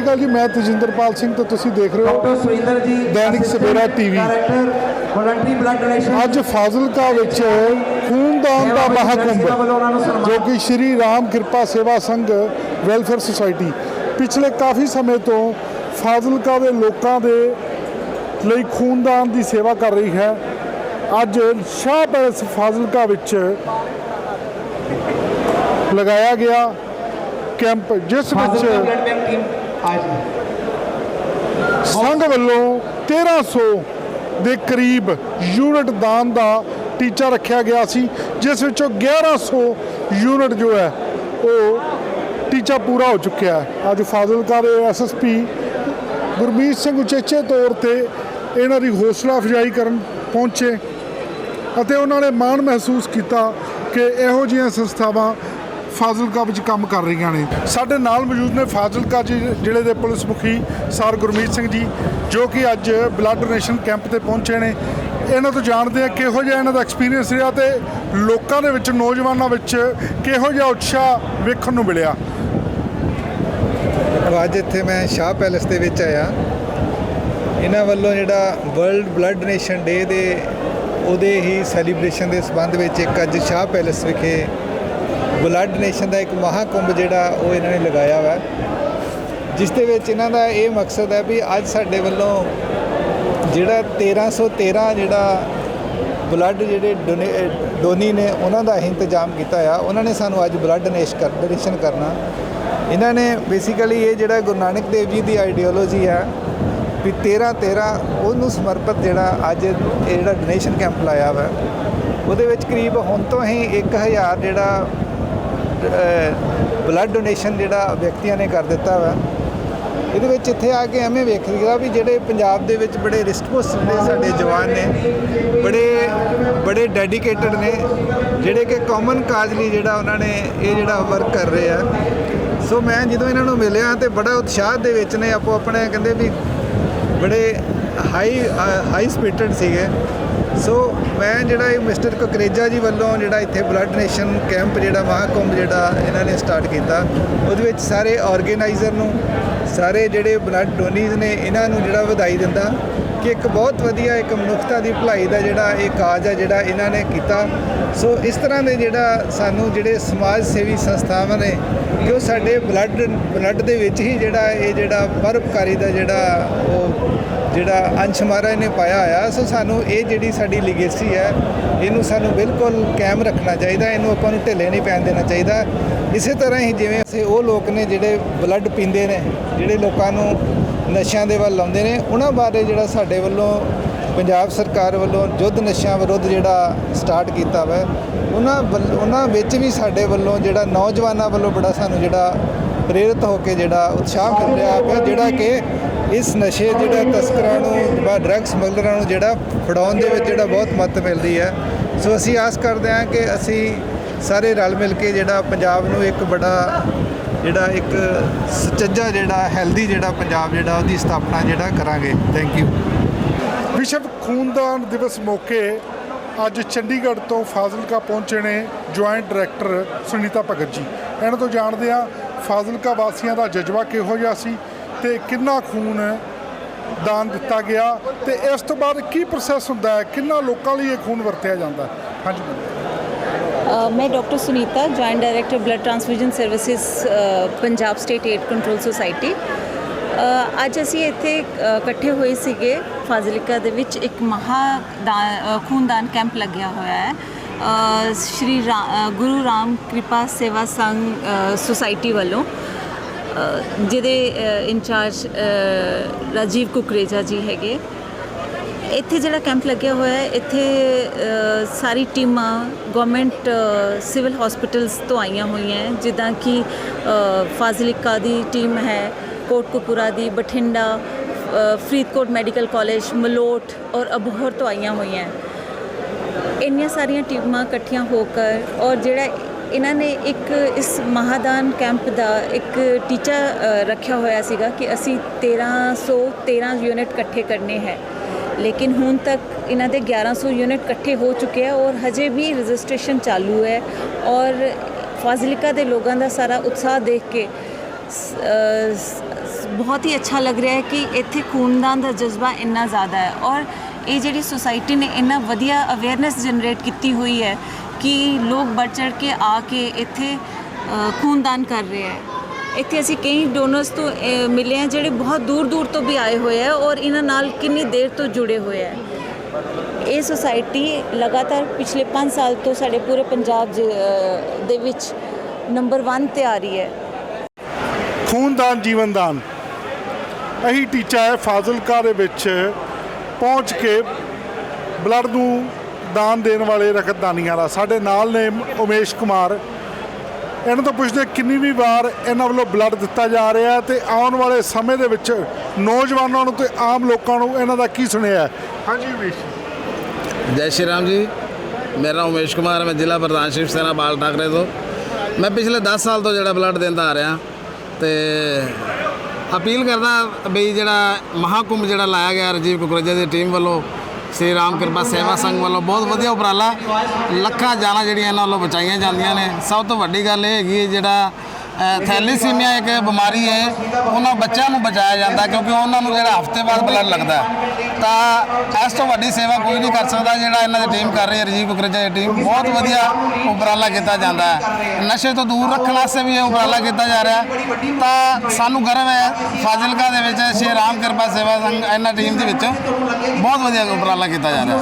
ਸ਼੍ਰੀ ਅਕਾਲ ਜੀ ਮੈਂ ਤਜਿੰਦਰਪਾਲ ਸਿੰਘ ਤੇ ਤੁਸੀਂ ਦੇਖ ਰਹੇ ਹੋ doctor Surinder ji Dainik Savera director voluntary blood donation ਅੱਜ ਫਾਜ਼ਿਲਕਾ ਵਿੱਚ ਖੂਨਦਾਨ ਦਾ ਮਹਾਕੁੰਭ ਜੋ ਕਿ ਸ਼੍ਰੀ ਰਾਮ ਕਿਰਪਾ ਸੇਵਾ ਸੰਘ ਵੈਲਫੇਅਰ ਸੁਸਾਇਟੀ। ਪਿਛਲੇ ਕਾਫੀ ਸਮੇਂ ਤੋਂ ਫਾਜ਼ਿਲਕਾ ਦੇ ਲੋਕਾਂ ਦੇ ਲਈ ਖੂਨਦਾਨ ਦੀ ਸੇਵਾ ਕਰ ਰਹੀ ਹੈ। ਅੱਜ ਸ਼ਾਹ ਪੈਲਸ ਫਾਜ਼ਿਲਕਾ ਵਿੱਚ ਲਗਾਇਆ ਗਿਆ ਕੈਂਪ ਜਿਸ ਵਿੱਚ ਅੱਜ ਸੰਘ ਵੱਲੋਂ 1300 ਦੇ ਕਰੀਬ ਯੂਨਿਟ ਦਾਨ ਦਾ ਟੀਚਾ ਰੱਖਿਆ ਗਿਆ ਸੀ, ਜਿਸ ਵਿੱਚੋਂ 1100 ਯੂਨਿਟ ਜੋ ਹੈ, ਉਹ ਟੀਚਾ ਪੂਰਾ ਹੋ ਚੁੱਕਿਆ ਹੈ। ਅੱਜ ਫਾਜ਼ਿਲਕਾ ਦੇ ਐਸਐਸਪੀ ਗੁਰਮੀਤ ਸਿੰਘ ਉਚੇਚੇ ਤੌਰ ਤੇ ਇਹਨਾਂ ਦੀ ਹੌਸਲਾ ਅਫਜ਼ਾਈ ਕਰਨ ਪਹੁੰਚੇ ਅਤੇ ਉਹਨਾਂ ਨੇ ਮਾਣ ਮਹਿਸੂਸ ਕੀਤਾ ਕਿ ਇਹੋ ਜਿਹੀਆਂ ਸੰਸਥਾਵਾਂ ਫਾਜ਼ਿਲਕਾ ਵਿੱਚ ਕੰਮ ਕਰ ਰਹੀਆਂ ਨੇ। ਸਾਡੇ ਨਾਲ ਮੌਜੂਦ ਨੇ ਫਾਜ਼ਿਲਕਾ ਜ਼ਿਲ੍ਹੇ ਦੇ ਪੁਲਿਸ ਮੁਖੀ ਸਰ ਗੁਰਮੀਤ ਸਿੰਘ ਜੀ, ਜੋ ਕਿ ਅੱਜ ਬਲੱਡ ਡੋਨੇਸ਼ਨ ਕੈਂਪ ਤੇ ਪਹੁੰਚੇ ਨੇ। ਇਹਨਾਂ ਤੋਂ ਜਾਣਦੇ ਆ ਕਿਹੋ ਜਿਹਾ ਇਹਨਾਂ ਦਾ ਐਕਸਪੀਰੀਅੰਸ ਰਿਹਾ ਤੇ ਲੋਕਾਂ ਦੇ ਵਿੱਚ, ਨੌਜਵਾਨਾਂ ਵਿੱਚ ਕਿਹੋ ਜਿਹਾ ਉਤਸ਼ਾਹ ਵੇਖਣ ਨੂੰ ਮਿਲਿਆ। ਅੱਜ ਇੱਥੇ ਮੈਂ ਸ਼ਾਹ ਪੈਲੇਸ ਦੇ ਵਿੱਚ ਆਇਆ। ਇਹਨਾਂ ਵੱਲੋਂ ਜਿਹੜਾ ਵਰਲਡ ਬਲੱਡ ਡੋਨੇਸ਼ਨ ਡੇ ਦੇ, ਉਹਦੇ ਹੀ ਸੈਲੀਬ੍ਰੇਸ਼ਨ ਦੇ ਸਬੰਧ ਵਿੱਚ ਇੱਕ ਅੱਜ ਸ਼ਾਹ ਪੈਲੇਸ ਵਿਖੇ ਬਲੱਡ ਡੋਨੇਸ਼ਨ ਦਾ ਇੱਕ ਮਹਾਕੁੰਭ ਜਿਹੜਾ ਉਹ ਇਹਨਾਂ ਨੇ ਲਗਾਇਆ ਵਾ। ਜਿਸ ਦੇ ਵਿੱਚ ਇਹਨਾਂ ਦਾ ਇਹ ਮਕਸਦ ਹੈ ਵੀ ਅੱਜ ਸਾਡੇ ਵੱਲੋਂ ਜਿਹੜਾ 1313 ਜਿਹੜਾ ਬਲੱਡ ਜਿਹੜੇ ਡੋਨੇ- ਡੋਨੀ ਨੇ ਉਹਨਾਂ ਦਾ ਇੰਤਜ਼ਾਮ ਕੀਤਾ ਆ। ਉਹਨਾਂ ਨੇ ਸਾਨੂੰ ਅੱਜ ਬਲੱਡ ਡੋਨੇਸ਼ ਕਰ, ਡੋਨੇਸ਼ਨ ਕਰਨਾ। ਇਹਨਾਂ ਨੇ ਬੇਸਿਕਲੀ ਇਹ ਜਿਹੜਾ ਗੁਰੂ ਨਾਨਕ ਦੇਵ ਜੀ ਦੀ ਆਈਡੀਓਲੋਜੀ ਹੈ ਵੀ 13 13 ਉਹਨੂੰ ਸਮਰਪਿਤ ਜਿਹੜਾ ਅੱਜ ਇਹ ਜਿਹੜਾ ਡੋਨੇਸ਼ਨ ਕੈਂਪ ਲਾਇਆ ਵਾ। ਉਹਦੇ ਵਿੱਚ ਕਰੀਬ ਹੁਣ ਤੋਂ ਹੀ 1000 ਜਿਹੜਾ ਬਲੱਡ ਡੋਨੇਸ਼ਨ ਜਿਹੜਾ ਵਿਅਕਤੀਆਂ ਨੇ ਕਰ ਦਿੱਤਾ ਵਾ। ਇਹਦੇ ਵਿੱਚ ਇੱਥੇ ਆ ਕੇ ਐਵੇਂ ਵੇਖ ਲਿਆ ਵੀ ਜਿਹੜੇ ਪੰਜਾਬ ਦੇ ਵਿੱਚ ਬੜੇ ਰਿਸਪੋਸ ਨੇ ਸਾਡੇ ਜਵਾਨ ਨੇ, ਬੜੇ ਬੜੇ ਡੈਡੀਕੇਟਡ ਨੇ, ਜਿਹੜੇ ਕਿ ਕਾਮਨ ਕਾਜ ਲਈ ਜਿਹੜਾ ਉਹਨਾਂ ਨੇ ਇਹ ਜਿਹੜਾ ਵਰਕ ਕਰ ਰਹੇ ਆ। ਸੋ ਮੈਂ ਜਦੋਂ ਇਹਨਾਂ ਨੂੰ ਮਿਲਿਆ ਤੇ ਬੜਾ ਉਤਸ਼ਾਹ ਦੇ ਵਿੱਚ ਨੇ ਆਪੋ ਆਪਣੇ ਕਹਿੰਦੇ ਵੀ ਬੜੇ ਹਾਈ ਹਾਈ ਸਪਿਰਿਟਡ ਸੀਗੇ। ਸੋ ਮੈਂ ਜਿਹੜਾ ਇਹ ਮਿਸਟਰ ਕਕਰੇਜਾ ਜੀ ਵੱਲੋਂ ਜਿਹੜਾ ਇੱਥੇ ਬਲੱਡ ਡੋਨੇਸ਼ਨ ਕੈਂਪ ਜਿਹੜਾ ਮਹਾਕੁੰਭ ਜਿਹੜਾ ਇਹਨਾਂ ਨੇ ਸਟਾਰਟ ਕੀਤਾ, ਉਹਦੇ ਵਿੱਚ ਸਾਰੇ ਆਰਗੇਨਾਈਜ਼ਰ ਨੂੰ, ਸਾਰੇ ਜਿਹੜੇ ਬਲੱਡ ਡੋਨੀਜ਼ ਨੇ ਇਹਨਾਂ ਨੂੰ ਜਿਹੜਾ ਵਧਾਈ ਦਿੰਦਾ ਕਿ ਇੱਕ ਬਹੁਤ ਵਧੀਆ ਇੱਕ ਮਨੁੱਖਤਾ ਦੀ ਭਲਾਈ ਦਾ ਜਿਹੜਾ ਇਹ ਕਾਜ ਹੈ ਜਿਹੜਾ ਇਹਨਾਂ ਨੇ ਕੀਤਾ। ਸੋ ਇਸ ਤਰ੍ਹਾਂ ਦੇ ਜਿਹੜਾ ਸਾਨੂੰ ਜਿਹੜੇ ਸਮਾਜ ਸੇਵੀ ਸੰਸਥਾਵਾਂ ਨੇ ਕਿ ਉਹ ਸਾਡੇ ਬਲੱਡ ਬਲੱਡ ਦੇ ਵਿੱਚ ਹੀ ਜਿਹੜਾ ਇਹ ਜਿਹੜਾ ਪਰਉਪਕਾਰੀ ਦਾ ਜਿਹੜਾ ਉਹ ਜਿਹੜਾ ਅੰਸ਼ ਮਹਾਰਾਜ ਨੇ ਪਾਇਆ ਹੋਇਆ, ਸੋ ਸਾਨੂੰ ਇਹ ਜਿਹੜੀ ਸਾਡੀ ਲੀਗੇਸੀ ਹੈ, ਇਹਨੂੰ ਸਾਨੂੰ ਬਿਲਕੁਲ ਕਾਇਮ ਰੱਖਣਾ ਚਾਹੀਦਾ, ਇਹਨੂੰ ਆਪਾਂ ਨੂੰ ਢਿੱਲੇ ਨਹੀਂ ਪੈਣ ਦੇਣਾ ਚਾਹੀਦਾ। ਇਸੇ ਤਰ੍ਹਾਂ ਹੀ ਜਿਵੇਂ ਅਸੀਂ ਉਹ ਲੋਕ ਨੇ ਜਿਹੜੇ ਬਲੱਡ ਪੀਂਦੇ ਨੇ, ਜਿਹੜੇ ਲੋਕਾਂ ਨੂੰ ਨਸ਼ਿਆਂ ਦੇ ਵੱਲ ਲਾਉਂਦੇ ਨੇ, ਉਹਨਾਂ ਬਾਰੇ ਜਿਹੜਾ ਸਾਡੇ ਵੱਲੋਂ ਪੰਜਾਬ ਸਰਕਾਰ ਵੱਲੋਂ ਯੁੱਧ ਨਸ਼ਿਆਂ ਵਿਰੁੱਧ ਜਿਹੜਾ ਸਟਾਰਟ ਕੀਤਾ ਵਾ, ਉਹਨਾਂ ਵੱਲ- ਉਹਨਾਂ ਵਿੱਚ ਵੀ ਸਾਡੇ ਵੱਲੋਂ ਜਿਹੜਾ ਨੌਜਵਾਨਾਂ ਵੱਲੋਂ ਬੜਾ ਸਾਨੂੰ ਜਿਹੜਾ ਪ੍ਰੇਰਿਤ ਹੋ ਕੇ ਜਿਹੜਾ ਉਤਸ਼ਾਹ ਮਿਲ ਰਿਹਾ ਪਿਆ ਜਿਹੜਾ ਕਿ ਇਸ ਨਸ਼ੇ ਜਿਹੜਾ ਤਸਕਰਾਂ ਨੂੰ ਜਾਂ ਡਰੱਗ ਸਮਗਲਰਾਂ ਨੂੰ ਜਿਹੜਾ ਫੜਾਉਣ ਦੇ ਵਿੱਚ ਜਿਹੜਾ ਬਹੁਤ ਮਦਦ ਮਿਲਦੀ ਹੈ। ਸੋ ਅਸੀਂ ਆਸ ਕਰਦੇ ਹਾਂ ਕਿ ਅਸੀਂ ਸਾਰੇ ਰਲ ਮਿਲ ਕੇ ਜਿਹੜਾ ਪੰਜਾਬ ਨੂੰ ਇੱਕ ਬੜਾ ਜਿਹੜਾ ਇੱਕ ਸੁਚੱਜਾ ਜਿਹੜਾ ਹੈਲਦੀ ਜਿਹੜਾ ਪੰਜਾਬ ਜਿਹੜਾ ਉਹਦੀ ਸਥਾਪਨਾ ਜਿਹੜਾ ਕਰਾਂਗੇ। ਥੈਂਕ ਯੂ ਵਿਸ਼ਵ ਖੂਨਦਾਨ ਦਿਵਸ ਮੌਕੇ ਅੱਜ ਚੰਡੀਗੜ੍ਹ ਤੋਂ ਫਾਜ਼ਿਲਕਾ ਪਹੁੰਚੇ ਨੇ ਜੁਆਇੰਟ ਡਾਇਰੈਕਟਰ ਸੁਨੀਤਾ ਭਗਤ ਜੀ। ਇਹਨਾਂ ਤੋਂ ਜਾਣਦੇ ਆ ਫਾਜ਼ਿਲਕਾ ਵਾਸੀਆਂ ਦਾ ਜਜ਼ਬਾ ਕਿਹੋ ਜਿਹਾ ਸੀ ਤੇ ਕਿੰਨਾ ਖੂਨ ਦਾਨ ਦਿੱਤਾ ਗਿਆ ਤੇ ਇਸ ਤੋਂ ਬਾਅਦ ਕੀ ਪ੍ਰੋਸੈਸ ਹੁੰਦਾ ਹੈ, ਕਿੰਨਾ ਲੋਕਾਂ ਲਈ ਇਹ ਖੂਨ ਵਰਤਿਆ ਜਾਂਦਾ ਹਾਂਜੀ ਮੈਂ doctor Sunita, joint director blood transfusion services Punjab state AIDS control society. ਅੱਜ ਅਸੀਂ ਇੱਥੇ ਇਕੱਠੇ ਹੋਏ ਸੀਗੇ ਫਾਜ਼ਿਲਕਾ ਦੇ ਵਿੱਚ। ਇੱਕ ਮਹਾ ਖੂਨਦਾਨ ਕੈਂਪ ਲੱਗਿਆ ਹੋਇਆ ਹੈ। ਸ਼੍ਰੀ ਰਾ- ਗੁਰੂ ਰਾਮ ਕਿਰਪਾ ਸੇਵਾ ਸੰਘ ਸੁਸਾਇਟੀ ਵੱਲੋਂ ਜਿਹਦੇ ਇੰਚਾਰਜ ਰਾਜੀਵ ਕੁਕਰੇਜਾ ਜੀ ਹੈਗੇ। ਇੱਥੇ ਜਿਹੜਾ ਕੈਂਪ ਲੱਗਿਆ ਹੋਇਆ ਹੈ, ਇੱਥੇ ਸਾਰੀ ਟੀਮਾਂ ਗਵਰਨਮੈਂਟ ਸਿਵਲ ਹਸਪੀਟਲਸ ਤੋਂ ਆਈਆਂ ਹੋਈਆਂ ਜਿੱਦਾਂ ਕਿ ਫਾਜ਼ਿਲਿਕਾ ਦੀ ਟੀਮ ਹੈ ਕੋਟਕਪੂਰਾ ਦੀ, ਬਠਿੰਡਾ ਫਰੀਦਕੋਟ ਮੈਡੀਕਲ ਕਾਲਜ, ਮਲੋਟ ਔਰ ਅਬੋਹਰ ਤੋਂ ਆਈਆਂ ਹੋਈਆਂ। ਇੰਨੀਆਂ ਸਾਰੀਆਂ ਟੀਮਾਂ ਇਕੱਠੀਆਂ ਹੋ ਕਰ ਔਰ ਜਿਹੜਾ ਇਹਨਾਂ ਨੇ ਇੱਕ ਇਸ ਮਹਾਦਾਨ ਕੈਂਪ ਦਾ ਇੱਕ ਟੀਚਾ ਰੱਖਿਆ ਹੋਇਆ ਸੀਗਾ ਕਿ ਅਸੀਂ 1313 ਯੂਨਿਟ ਇਕੱਠੇ ਕਰਨੇ ਹੈ। ਲੇਕਿਨ ਹੁਣ ਤੱਕ ਇਹਨਾਂ ਦੇ 1100 ਯੂਨਿਟ ਇਕੱਠੇ ਹੋ ਚੁੱਕੇ ਆ ਔਰ ਹਜੇ ਵੀ ਰਜਿਸਟ੍ਰੇਸ਼ਨ ਚਾਲੂ ਹੈ ਔਰ ਫਾਜ਼ਿਲਕਾ ਦੇ ਲੋਕਾਂ ਦਾ ਸਾਰਾ ਉਤਸ਼ਾਹ ਦੇਖ ਕੇ ਬਹੁਤ ਹੀ ਅੱਛਾ ਲੱਗ ਰਿਹਾ ਹੈ ਕਿ ਇੱਥੇ ਖੂਨਦਾਨ ਦਾ ਜਜ਼ਬਾ ਇੰਨਾ ਜ਼ਿਆਦਾ ਹੈ ਔਰ ਇਹ ਜਿਹੜੀ ਸੁਸਾਇਟੀ ਨੇ ਇੰਨਾ ਵਧੀਆ ਅਵੇਅਰਨੈਸ ਜਨਰੇਟ ਕੀਤੀ ਹੋਈ ਹੈ ਕਿ ਲੋਕ ਵੱਧ ਚੜ੍ਹ ਕੇ ਆ ਕੇ ਇੱਥੇ ਖੂਨਦਾਨ ਕਰ ਰਹੇ ਹੈ। ਇੱਥੇ ਅਸੀਂ ਕਈ ਡੋਨਰਸ ਤੋਂ ਮਿਲੇ ਹਾਂ ਜਿਹੜੇ ਬਹੁਤ ਦੂਰ ਦੂਰ ਤੋਂ ਵੀ ਆਏ ਹੋਏ ਹੈ ਔਰ ਇਹਨਾਂ ਨਾਲ ਕਿੰਨੀ ਦੇਰ ਤੋਂ ਜੁੜੇ ਹੋਏ ਹੈ। ਇਹ ਸੁਸਾਇਟੀ ਲਗਾਤਾਰ ਪਿਛਲੇ 5 ਸਾਲ ਤੋਂ ਸਾਡੇ ਪੂਰੇ ਪੰਜਾਬ ਦੇ ਵਿੱਚ ਨੰਬਰ 1 ਤੇ ਆ ਰਹੀ ਹੈ। ਖੂਨਦਾਨ, ਜੀਵਨਦਾਨ। ਇਹੀ ਟੀਚਾ ਹੈ ਫਾਜ਼ਿਲਕਾ ਦੇ ਵਿੱਚ ਪਹੁੰਚ ਕੇ ਬਲੱਡ ਨੂੰ ਦਾਨ ਦੇਣ ਵਾਲੇ ਰਕਤਦਾਨੀਆਂ ਦਾ। ਸਾਡੇ ਨਾਲ ਨੇ ਉਮੇਸ਼ ਕੁਮਾਰ। ਇਹਨਾਂ ਤੋਂ ਪੁੱਛਦੇ ਕਿੰਨੀ ਵੀ ਵਾਰ ਇਹਨਾਂ ਵੱਲੋਂ ਬਲੱਡ ਦਿੱਤਾ ਜਾ ਰਿਹਾ ਹੈ ਤੇ ਆਉਣ ਵਾਲੇ ਸਮੇਂ ਦੇ ਵਿੱਚ ਨੌਜਵਾਨਾਂ ਨੂੰ ਤੇ ਆਮ ਲੋਕਾਂ ਨੂੰ ਇਹਨਾਂ ਦਾ ਕੀ ਸੁਣਿਆ ਹੈ? ਹਾਂਜੀ ਉਮੇਸ਼ ਜੈ। ਸ਼੍ਰੀ ਰਾਮ ਜੀ। ਮੇਰਾ ਨਾਮ ਉਮੇਸ਼ ਕੁਮਾਰ ਮੈਂ ਜ਼ਿਲ੍ਹਾ ਪ੍ਰਧਾਨ ਸ਼ਿਵ ਸੈਨਾ ਬਾਲ ਠਾਕਰੇ ਤੋਂ। ਮੈਂ ਪਿਛਲੇ 10 ਸਾਲ ਤੋਂ ਜਿਹੜਾ ਬਲੱਡ ਦਿੰਦਾ ਆ ਰਿਹਾ ਤੇ ਅਪੀਲ ਕਰਦਾ ਵੀ ਜਿਹੜਾ ਮਹਾਕੁੰਭ ਜਿਹੜਾ ਲਾਇਆ ਗਿਆ ਰਾਜੀਵ ਕੁਕਰੇਜਾ ਦੀ ਟੀਮ ਵੱਲੋਂ, ਸ੍ਰੀ ਰਾਮ ਕਿਰਪਾ ਸੇਵਾ ਸੰਘ ਵੱਲੋਂ, ਬਹੁਤ ਵਧੀਆ ਉਪਰਾਲਾ। ਲੱਖਾਂ ਜਾਨਾਂ ਜਿਹੜੀਆਂ ਇਹਨਾਂ ਵੱਲੋਂ ਬਚਾਈਆਂ ਜਾਂਦੀਆਂ ਨੇ। ਸਭ ਤੋਂ ਵੱਡੀ ਗੱਲ ਇਹ ਹੈਗੀ ਹੈ ਜਿਹੜਾ ਥੈਲੀਸੀਮੀਆ ਇੱਕ ਬਿਮਾਰੀ ਹੈ, ਉਹਨਾਂ ਬੱਚਿਆਂ ਨੂੰ ਬਚਾਇਆ ਜਾਂਦਾ ਕਿਉਂਕਿ ਉਹਨਾਂ ਨੂੰ ਜਿਹੜਾ ਹਫ਼ਤੇ ਬਾਅਦ ਬਲੱਡ ਲੱਗਦਾ ਤਾਂ ਇਸ ਤੋਂ ਵੱਡੀ ਸੇਵਾ ਕੋਈ ਨਹੀਂ ਕਰ ਸਕਦਾ ਜਿਹੜਾ ਇਹਨਾਂ ਦੀ ਟੀਮ ਕਰ ਰਹੀ ਹੈ ਰਾਜੀਵ ਕੁਕਰੇਜਾ ਦੀ ਟੀਮ ਬਹੁਤ ਵਧੀਆ ਉਪਰਾਲਾ ਕੀਤਾ ਜਾਂਦਾ ਹੈ। ਨਸ਼ੇ ਤੋਂ ਦੂਰ ਰੱਖਣ ਵਾਸਤੇ ਵੀ ਇਹ ਉਪਰਾਲਾ ਕੀਤਾ ਜਾ ਰਿਹਾ ਤਾਂ ਸਾਨੂੰ ਗਰਵ ਹੈ, ਫਾਜ਼ਿਲਕਾ ਦੇ ਵਿੱਚ ਸ਼੍ਰੀ ਰਾਮ ਕਿਰਪਾ ਸੇਵਾ ਸੰਘ, ਇਹਨਾਂ ਟੀਮ ਦੇ ਵਿੱਚ ਬਹੁਤ ਵਧੀਆ ਉਪਰਾਲਾ ਕੀਤਾ ਜਾ ਰਿਹਾ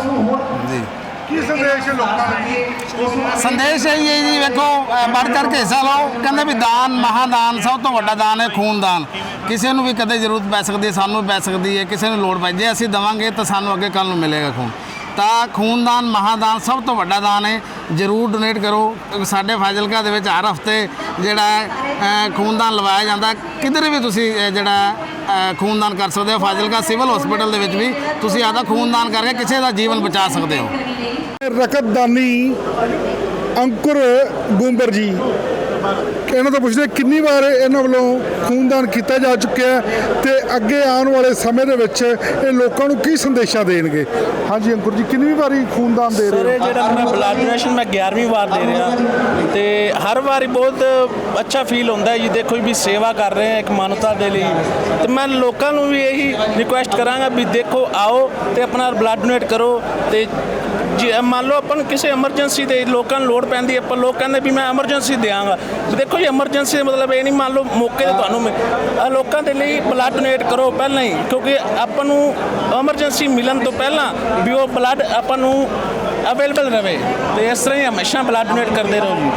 ਜੀ। ਕੀ ਸੰਦੇਸ਼ ਹੈ ਲੋਕਾਂ ਲਈ ਸੰਦੇਸ਼ ਇਹ ਹੀ ਹੈ ਜੀ ਵੇਖੋ ਅ, ਵੱਧ ਚੜ੍ਹ ਹਿੱਸਾ ਲਓ। ਕਹਿੰਦੇ ਵੀ ਦਾਨ ਮਹਾਦਾਨ ਸਭ ਤੋਂ ਵੱਡਾ ਦਾਨ ਹੈ ਖੂਨਦਾਨ। ਕਿਸੇ ਨੂੰ ਵੀ ਕਦੇ ਜ਼ਰੂਰਤ ਪੈ ਸਕਦੀ ਹੈ ਸਾਨੂੰ ਪੈ ਸਕਦੀ ਹੈ ਕਿਸੇ ਨੂੰ ਲੋੜ ਪੈ ਜੇ ਅਸੀਂ ਦਵਾਂਗੇ ਤਾਂ ਸਾਨੂੰ ਅੱਗੇ ਕੱਲ ਨੂੰ ਮਿਲੇਗਾ ਖੂਨ। ਤਾਂ ਖੂਨਦਾਨ ਮਹਾਦਾਨ ਸਭ ਤੋਂ ਵੱਡਾ ਦਾਨ ਹੈ। ਜਰੂਰ ਡੋਨੇਟ ਕਰੋ। ਸਾਡੇ ਫਾਜ਼ਿਲਕਾ ਦੇ ਵਿੱਚ ਹਰ ਹਫ਼ਤੇ ਜਿਹੜਾ ਹੈ, ਖੂਨਦਾਨ ਲਵਾਇਆ ਜਾਂਦਾ। ਕਿਧਰ ਵੀ ਤੁਸੀਂ ਜਿਹੜਾ ਖੂਨਦਾਨ ਕਰ ਸਕਦੇ ਹੋ, ਫਾਜ਼ਿਲਕਾ ਸਿਵਲ ਹਸਪੀਟਲ ਦੇ ਵਿੱਚ ਵੀ। ਤੁਸੀਂ ਆਦਾ ਖੂਨਦਾਨ ਕਰਕੇ ਕਿਸੇ ਦਾ ਜੀਵਨ ਬਚਾ ਸਕਦੇ ਹੋ। ਰਕਤਦਾਨੀ ਅੰਕੁਰ ਗੁੰਬਰ ਜੀ ਇਹਨਾਂ ਤੋਂ ਪੁੱਛਦੇ ਕਿੰਨੀ ਵਾਰ ਇਹਨਾਂ ਵੱਲੋਂ ਖੂਨਦਾਨ ਕੀਤਾ ਜਾ ਚੁੱਕਿਆ ਹੈ ਤੇ ਅੱਗੇ ਆਉਣ ਵਾਲੇ ਸਮੇਂ ਦੇ ਵਿੱਚ ਇਹ ਲੋਕਾਂ ਨੂੰ ਕੀ ਸੰਦੇਸ਼ਾਂ ਦੇਣਗੇ? ਹਾਂਜੀ ਅੰਕੁਰ ਜੀ ਕਿੰਨੀ ਵਾਰੀ ਖੂਨਦਾਨ ਦੇ ਸਰ ਰਹੇ ਇਹ ਜਿਹੜਾ ਮੇਰਾ ਬਲੱਡ ਡੋਨੇਸ਼ਨ ਮੈਂ 11ਵੀਂ ਵਾਰ ਦੇ ਰਿਹਾ ਤੇ ਹਰ ਵਾਰੀ ਬਹੁਤ ਅੱਛਾ ਫੀਲ ਹੁੰਦਾ ਹੈ ਜੀ ਦੇਖੋ ਵੀ ਸੇਵਾ ਕਰ ਰਹੇ ਹਾਂ ਇੱਕ ਮਾਨਵਤਾ ਦੇ ਲਈ। ਤੇ ਮੈਂ ਲੋਕਾਂ ਨੂੰ ਵੀ ਇਹੀ ਰਿਕੁਐਸਟ ਕਰਾਂਗਾ ਵੀ ਦੇਖੋ ਆਓ ਤੇ ਆਪਣਾ ਬਲੱਡ ਡੋਨੇਟ ਕਰੋ ਤੇ ਜੇ ਮੰਨ ਲਓ ਆਪਾਂ ਨੂੰ ਕਿਸੇ ਐਮਰਜੈਂਸੀ ਦੇ ਲੋਕਾਂ ਨੂੰ ਲੋੜ ਪੈਂਦੀ ਆਪਾਂ ਲੋਕ ਕਹਿੰਦੇ ਵੀ ਮੈਂ ਐਮਰਜੈਂਸੀ ਦਿਆਂਗਾ। ਦੇਖੋ ਜੀ ਐਮਰਜੈਂਸੀ ਦਾ ਮਤਲਬ ਇਹ ਨਹੀਂ ਮੰਨ ਲਓ ਮੌਕੇ ਤੇ ਤੁਹਾਨੂੰ ਮਿ- ਲੋਕਾਂ ਦੇ ਲਈ ਬਲੱਡ ਡੋਨੇਟ ਕਰੋ ਪਹਿਲਾਂ ਹੀ, ਕਿਉਂਕਿ ਆਪਾਂ ਨੂੰ ਐਮਰਜੈਂਸੀ ਮਿਲਣ ਤੋਂ ਪਹਿਲਾਂ ਵੀ ਉਹ ਬਲੱਡ ਆਪਾਂ ਨੂੰ ਅਵੇਲੇਬਲ ਰਵੇ। ਤੇ ਇਸ ਤਰ੍ਹਾਂ ਹੀ ਹਮੇਸ਼ਾ ਬਲੱਡ ਡੋਨੇਟ ਕਰਦੇ ਰਹੋ ਜੀ।